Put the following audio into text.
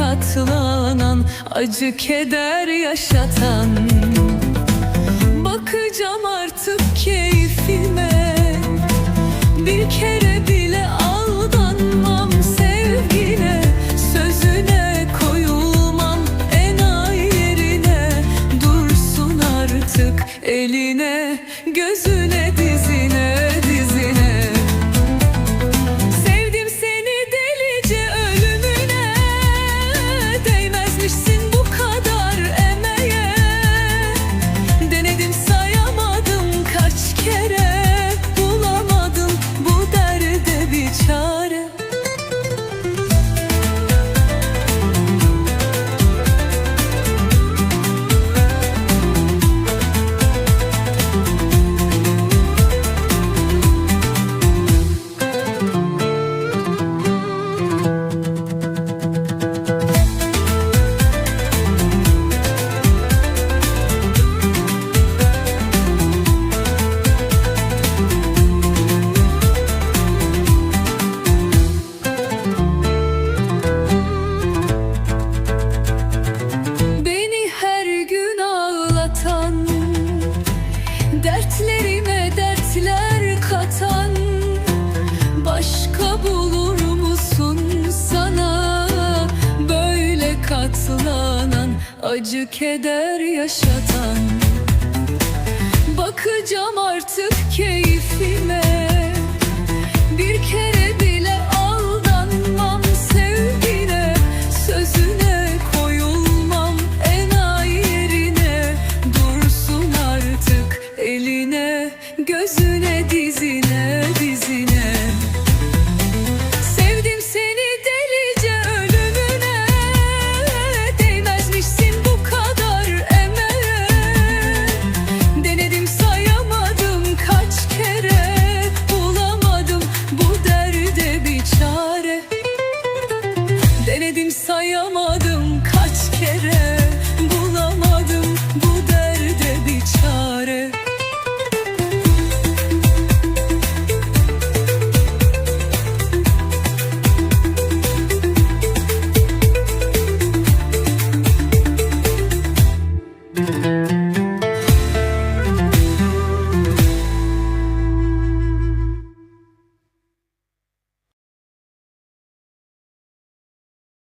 katlanan Acı keder yaşatan. Bakacağım artık keyfime. Bir kere bile aldanmam sevgine. Sözüne koyulmam enayi yerine. Dursun artık eline Gözüne katlanan Acı keder yaşatan. Bakacağım artık keyfime. Bir kere bile aldanmam sevgine. Sözüne koyulmam enayi yerine. Dursun artık eline Gözüne